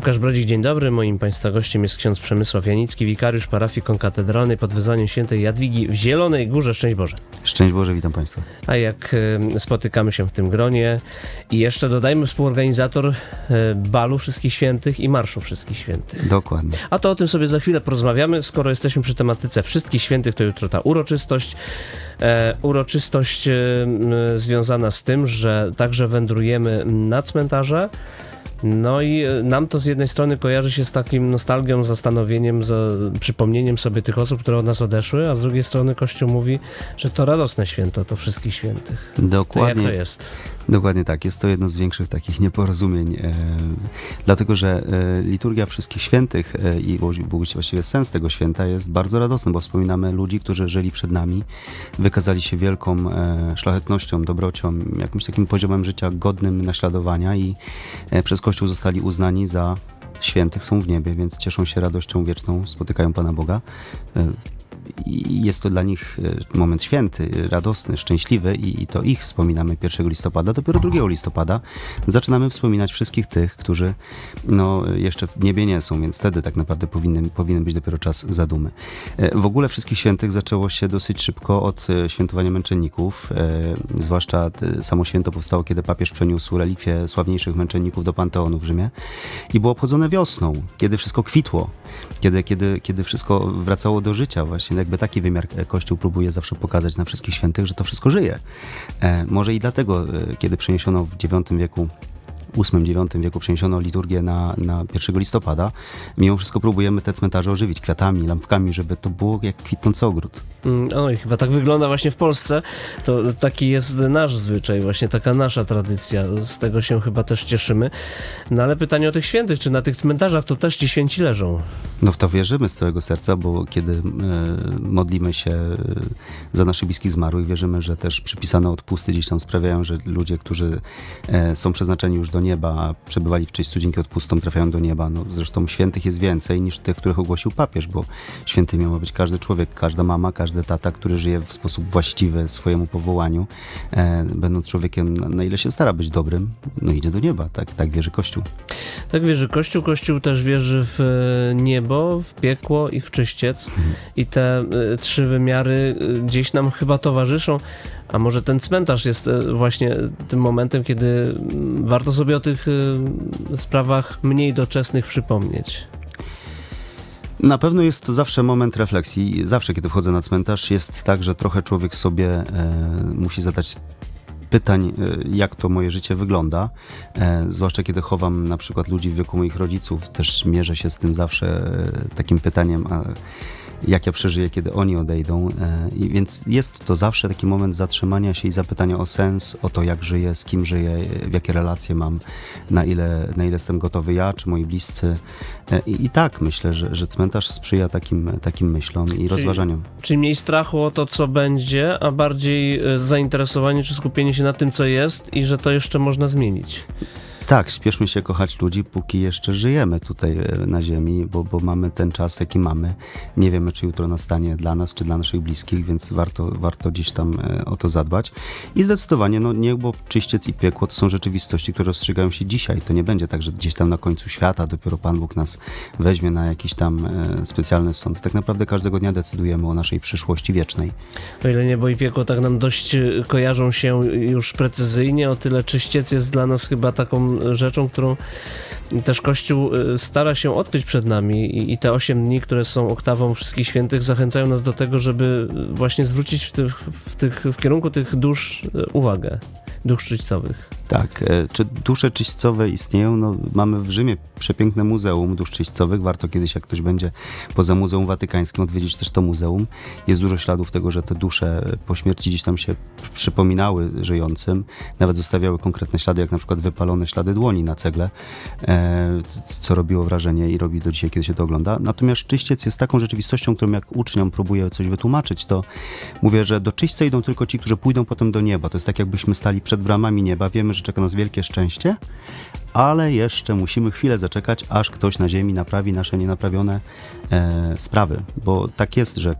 Łukasz Brodzik, dzień dobry. Moim Państwa gościem jest ksiądz Przemysław Janicki, wikariusz parafii konkatedralnej pod wyzwaniem świętej Jadwigi w Zielonej Górze. Szczęść Boże. Szczęść Boże, witam Państwa. A jak spotykamy się w tym gronie i jeszcze dodajmy współorganizator e, balu Wszystkich Świętych i Marszu Wszystkich Świętych. Dokładnie. A to o tym sobie za chwilę porozmawiamy. Skoro jesteśmy przy tematyce Wszystkich Świętych, to jutro ta uroczystość. E, uroczystość e, związana z tym, że także wędrujemy na cmentarze. No i e, nam to z jednej strony kojarzy się z takim nostalgią, zastanowieniem, za, przypomnieniem sobie tych osób, które od nas odeszły, a z drugiej strony Kościół mówi, że to radosne święto, to wszystkich świętych. To jak Dokładnie, to jest? Dokładnie tak. Jest to jedno z większych takich nieporozumień, e, dlatego że e, liturgia Wszystkich Świętych e, i właściwie sens tego święta jest bardzo radosny, bo wspominamy ludzi, którzy żyli przed nami, wykazali się wielką e, szlachetnością, dobrocią, jakimś takim poziomem życia godnym naśladowania i e, przez Kościół zostali uznani za świętych, są w niebie, więc cieszą się radością wieczną, spotykają Pana Boga. I jest to dla nich e, moment święty, radosny, szczęśliwy i, i to ich wspominamy 1 listopada. Dopiero 2 listopada zaczynamy wspominać wszystkich tych, którzy no, jeszcze w niebie nie są, więc wtedy tak naprawdę powinny, powinien być dopiero czas zadumy. E, W ogóle wszystkich świętych zaczęło się dosyć szybko od e, świętowania męczenników, zwłaszcza samo święto powstało, kiedy papież przeniósł relikwie sławniejszych męczenników do Panteonu w Rzymie i było obchodzone wiosną, kiedy wszystko kwitło, kiedy, kiedy, kiedy wszystko wracało do życia. Właśnie jakby taki wymiar e, Kościół próbuje zawsze pokazać na wszystkich świętych, że to wszystko żyje. E, może i dlatego, e, kiedy przeniesiono w IX wieku VIII-IX wieku przeniesiono liturgię na, na 1 listopada. Mimo wszystko próbujemy te cmentarze ożywić kwiatami, lampkami, żeby to było jak kwitnący ogród. Mm, Oj, chyba tak wygląda właśnie w Polsce. To taki jest nasz zwyczaj, właśnie taka nasza tradycja. Z tego się chyba też cieszymy. No ale pytanie o tych świętych, czy na tych cmentarzach to też ci święci leżą? No w to wierzymy z całego serca, bo kiedy e, modlimy się e, za naszych bliskich zmarłych, wierzymy, że też przypisane odpusty gdzieś tam sprawiają, że ludzie, którzy e, są przeznaczeni już do nieba, przebywali w czyśćcu dzięki odpustom, trafiają do nieba. No, zresztą świętych jest więcej niż tych, których ogłosił papież, bo święty miał być każdy człowiek, każda mama, każdy tata, który żyje w sposób właściwy swojemu powołaniu, e, będąc człowiekiem, na, ile się stara być dobrym, no idzie do nieba, tak, tak wierzy Kościół. Tak wierzy Kościół. Kościół też wierzy w e, niebo, w piekło i w czyściec. I te e, trzy wymiary e, gdzieś nam chyba towarzyszą. A może ten cmentarz jest e, właśnie tym momentem, kiedy warto sobie o tych e, sprawach mniej doczesnych przypomnieć. Na pewno jest to zawsze moment refleksji. Zawsze, kiedy wchodzę na cmentarz, jest tak, że trochę człowiek sobie e, musi zadać pytań, e, jak to moje życie wygląda. E, zwłaszcza kiedy chowam na przykład ludzi w wieku moich rodziców, też mierzę się z tym zawsze e, takim pytaniem, a jak ja przeżyję, kiedy oni odejdą. E, I więc jest to zawsze taki moment zatrzymania się i zapytania o sens, o to, jak żyję, z kim żyję, e, w jakie relacje mam, na ile, na ile jestem gotowy ja, czy moi bliscy. E, I, i tak myślę, że, że cmentarz sprzyja takim, takim myślom i rozważaniom. Czyli mniej strachu o to, co będzie, a bardziej zainteresowanie czy skupienie się na tym, co jest i że to jeszcze można zmienić. Tak, spieszmy się kochać ludzi, póki jeszcze żyjemy tutaj e, na ziemi, bo, bo mamy ten czas, jaki mamy. Nie wiemy, czy jutro nastanie dla nas, czy dla naszych bliskich, więc warto, warto gdzieś tam e, o to zadbać. I zdecydowanie, no niebo, czyściec i piekło to są rzeczywistości, które rozstrzygają się dzisiaj. To nie będzie tak, że gdzieś tam na końcu świata dopiero Pan Bóg nas weźmie na jakiś tam e, specjalny sąd. Tak naprawdę każdego dnia decydujemy o naszej przyszłości wiecznej. O ile niebo i piekło tak nam dość kojarzą się już precyzyjnie, o tyle czyściec jest dla nas chyba taką rzeczą, którą też Kościół e, stara się odkryć przed nami i, te osiem dni, które są oktawą Wszystkich Świętych, zachęcają nas do tego, żeby e, właśnie zwrócić w, tych, w, tych, w kierunku tych dusz e, uwagę, dusz czyścowych. Tak, e, czy dusze czyśćcowe istnieją? No, mamy w Rzymie przepiękne muzeum dusz czyśćcowych. Warto kiedyś, jak ktoś będzie poza Muzeum Watykańskim, odwiedzić też to muzeum. Jest dużo śladów tego, że te dusze po śmierci gdzieś tam się przypominały żyjącym. Nawet zostawiały konkretne ślady, jak na przykład wypalone ślady dłoni na cegle, e, co robiło wrażenie i robi do dzisiaj, kiedy się to ogląda. Natomiast czyściec jest taką rzeczywistością, którą jak uczniom próbuję coś wytłumaczyć, to mówię, że do czyśćca idą tylko ci, którzy pójdą potem do nieba. To jest tak, jakbyśmy stali przed bramami nieba. Wiemy, że czeka nas wielkie szczęście, ale jeszcze musimy chwilę zaczekać, aż ktoś na ziemi naprawi nasze nienaprawione e, sprawy. Bo tak jest, że e,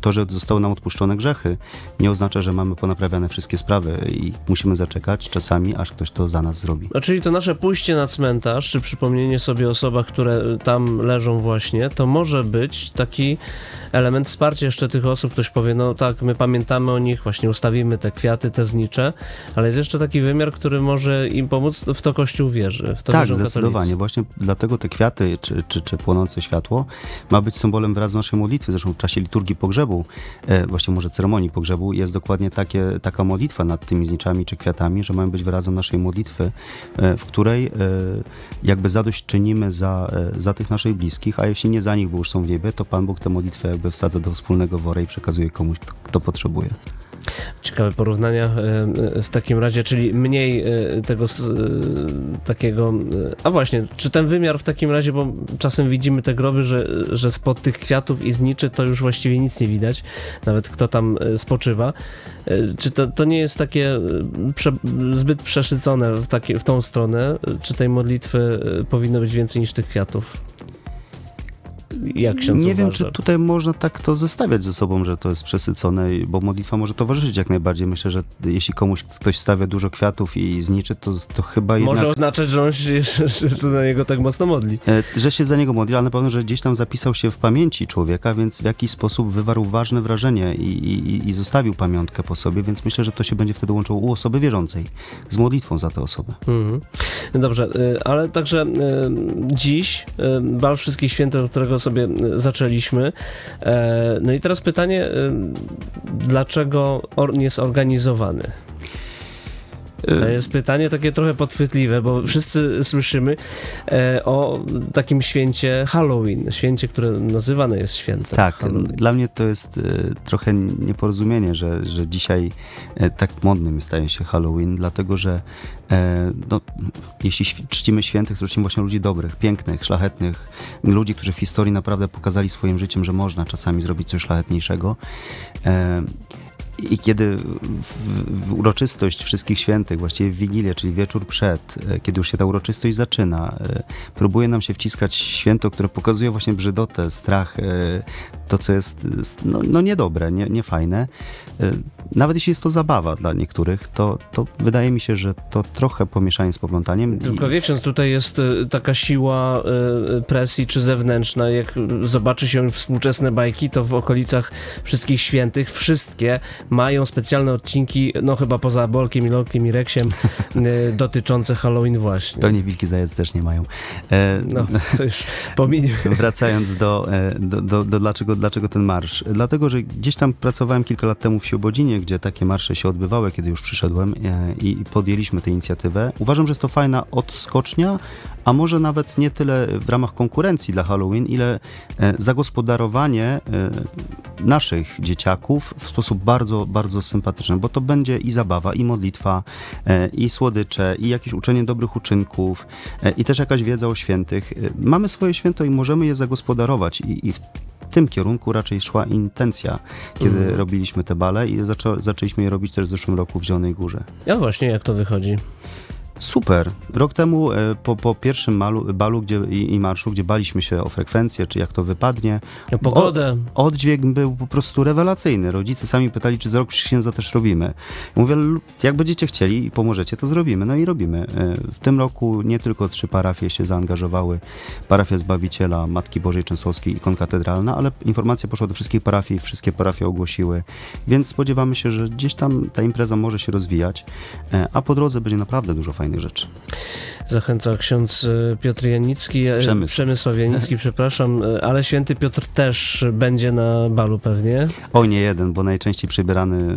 to, że zostały nam odpuszczone grzechy, nie oznacza, że mamy ponaprawiane wszystkie sprawy i musimy zaczekać czasami, aż ktoś to za nas zrobi. No, czyli to nasze pójście na cmentarz, czy przypomnienie sobie o osobach, które tam leżą właśnie, to może być taki element wsparcia jeszcze tych osób. Ktoś powie, no tak, my pamiętamy o nich, właśnie ustawimy te kwiaty, te znicze, ale jest jeszcze taki wymiar, który może im pomóc, w to Kościół wierzy. W to tak, zdecydowanie. katolicy. Właśnie dlatego te kwiaty czy, czy, czy płonące światło ma być symbolem wyrazu naszej modlitwy. Zresztą w czasie liturgii pogrzebu, e, właśnie może ceremonii pogrzebu, jest dokładnie takie, taka modlitwa nad tymi zniczami czy kwiatami, że mają być wyrazem naszej modlitwy, e, w której e, jakby zadość czynimy za, e, za tych naszych bliskich, a jeśli nie za nich, bo już są w niebie, to Pan Bóg tę modlitwę jakby wsadza do wspólnego wora i przekazuje komuś, kto, kto potrzebuje. Ciekawe porównania e, e, w takim razie, czyli mniej e, tego takiego. A właśnie, czy ten wymiar w takim razie, bo czasem widzimy te groby, że, że spod tych kwiatów i zniczy to już właściwie nic nie widać, nawet kto tam spoczywa. Czy to, to nie jest takie prze, zbyt przeszycone w, takie, w tą stronę? Czy tej modlitwy powinno być więcej niż tych kwiatów? Jak się Nie wiem, czy tutaj można tak to zestawiać ze sobą, że to jest przesycone, bo modlitwa może towarzyszyć jak najbardziej. Myślę, że jeśli komuś ktoś stawia dużo kwiatów i zniczy, to, to chyba jednak... Może oznaczać, że on się, że się na niego tak mocno modli. E, Że się za niego modli, ale na pewno, że gdzieś tam zapisał się w pamięci człowieka, więc w jakiś sposób wywarł ważne wrażenie i, i, i zostawił pamiątkę po sobie, więc myślę, że to się będzie wtedy łączyło u osoby wierzącej z modlitwą za tę osobę. Mhm. Dobrze, y, ale także y, dziś bal wszystkich świętych, którego sobie y, zaczęliśmy. E, No i teraz pytanie, y, dlaczego on jest organizowany? To jest pytanie takie trochę podchwytliwe, bo wszyscy słyszymy e, o takim święcie Halloween, święcie, które nazywane jest świętem. Tak, Halloween. dla mnie to jest e, trochę nieporozumienie, że, że dzisiaj e, tak modnym staje się Halloween, dlatego że e, no, jeśli czcimy świętych, to czcimy właśnie ludzi dobrych, pięknych, szlachetnych, ludzi, którzy w historii naprawdę pokazali swoim życiem, że można czasami zrobić coś szlachetniejszego. I kiedy w, uroczystość wszystkich świętych, właściwie w Wigilię, czyli wieczór przed, e, kiedy już się ta uroczystość zaczyna, e, próbuje nam się wciskać święto, które pokazuje właśnie brzydotę, strach, e, to co jest no, no niedobre, nie, niefajne. Nawet jeśli jest to zabawa dla niektórych, to, to wydaje mi się, że to trochę pomieszanie z poplątaniem. Tylko wie ksiądz, tutaj jest taka siła presji czy zewnętrzna, jak zobaczy się współczesne bajki, to w okolicach wszystkich świętych wszystkie mają specjalne odcinki, no chyba poza Bolkiem i Lolkiem i Reksiem, y, dotyczące Halloween właśnie. Pewnie Wilki Zajec też nie mają. E, No, to już pominie. Wracając do, e, do, do, do dlaczego, dlaczego ten marsz. Dlatego, że gdzieś tam pracowałem kilka lat temu w Siłobodzinie, gdzie takie marsze się odbywały, kiedy już przyszedłem e, i i podjęliśmy tę inicjatywę. Uważam, że jest to fajna odskocznia, a może nawet nie tyle w ramach konkurencji dla Halloween, ile e, zagospodarowanie e, naszych dzieciaków w sposób bardzo, bardzo sympatyczny, bo to będzie i zabawa, i modlitwa, e, i słodycze, i jakieś uczenie dobrych uczynków, e, i też jakaś wiedza o świętych. E, Mamy swoje święto i możemy je zagospodarować i, i w tym kierunku raczej szła intencja, kiedy Mhm. robiliśmy te bale i zaczą, zaczęliśmy je robić też w zeszłym roku w Zielonej Górze. Ja właśnie, jak to wychodzi. Super. Rok temu e, po, po pierwszym malu, balu gdzie, i, i marszu, gdzie baliśmy się o frekwencję, czy jak to wypadnie, O pogodę. oddźwięk był po prostu rewelacyjny. Rodzice sami pytali, czy za rok przy księdza też robimy. Ja Mówię, "L- jak będziecie chcieli i pomożecie, to zrobimy. No i robimy. E, W tym roku nie tylko trzy parafie się zaangażowały. Parafia Zbawiciela, Matki Bożej Częstochowskiej i Konkatedralna, ale informacja poszła do wszystkich parafii, wszystkie parafie ogłosiły. Więc spodziewamy się, że gdzieś tam ta impreza może się rozwijać, e, a po drodze będzie naprawdę dużo fajnych rzeczy. Zachęca ksiądz y, Piotr Janicki, e, Przemysł. Przemysław Janicki, przepraszam, y, ale święty Piotr też będzie na balu pewnie. Oj, nie jeden, bo najczęściej przybierany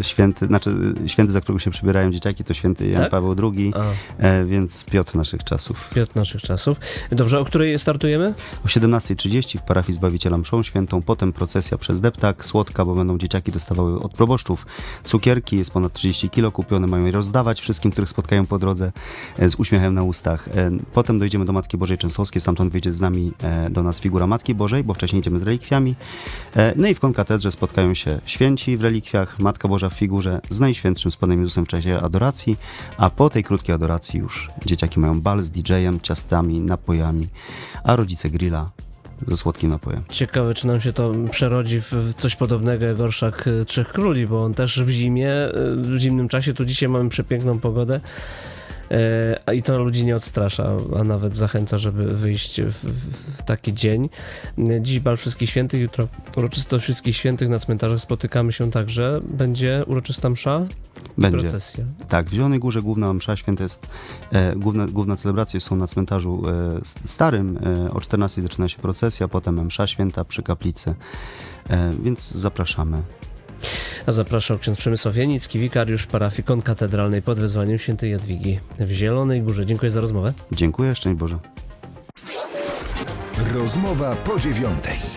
e, święty, znaczy e, święty, za którego się przybierają dzieciaki, to święty Jan Tak? Paweł II, A, e, więc Piotr naszych czasów. Piotr naszych czasów. Dobrze, o której startujemy? O 17.30 w parafii Zbawiciela Mszą Świętą, potem procesja przez deptak, słodka, bo będą dzieciaki dostawały od proboszczów cukierki, jest ponad 30 kilo kupione, mają je rozdawać wszystkim, których spotkają po drodze e, z uśmiechem na ustach. E, Potem dojdziemy do Matki Bożej Częstochowskiej, stamtąd wyjdzie z nami e, do nas figura Matki Bożej, bo wcześniej idziemy z relikwiami. No i w konkatedrze spotkają się święci w relikwiach, Matka Boża w figurze z Najświętszym z Panem Jezusem w czasie adoracji, a po tej krótkiej adoracji już dzieciaki mają bal z DJ-em, ciastami, napojami, a rodzice grilla ze słodkim napojem. Ciekawe, czy nam się to przerodzi w coś podobnego jak Orszak y, Trzech Króli, bo on też w zimie, y, w zimnym czasie, tu dzisiaj mamy przepiękną pogodę, a i to ludzi nie odstrasza, a nawet zachęca, żeby wyjść w, w, taki dzień. Dziś Bal Wszystkich Świętych, jutro uroczystość Wszystkich Świętych na cmentarzach spotykamy się także. Będzie uroczysta msza i Będzie. procesja. Tak, w Zielonej Górze główna msza święta jest, e, główne, główne celebracje są na cmentarzu e, starym, e, o 14 zaczyna się procesja, potem msza święta przy kaplicy, e, więc zapraszamy. A zapraszał ksiądz Przemysław Janicki, wikariusz parafii konkatedralnej pod wezwaniem świętej Jadwigi w Zielonej Górze. Dziękuję za rozmowę. Dziękuję, szczęść Boże. Rozmowa po dziewiątej.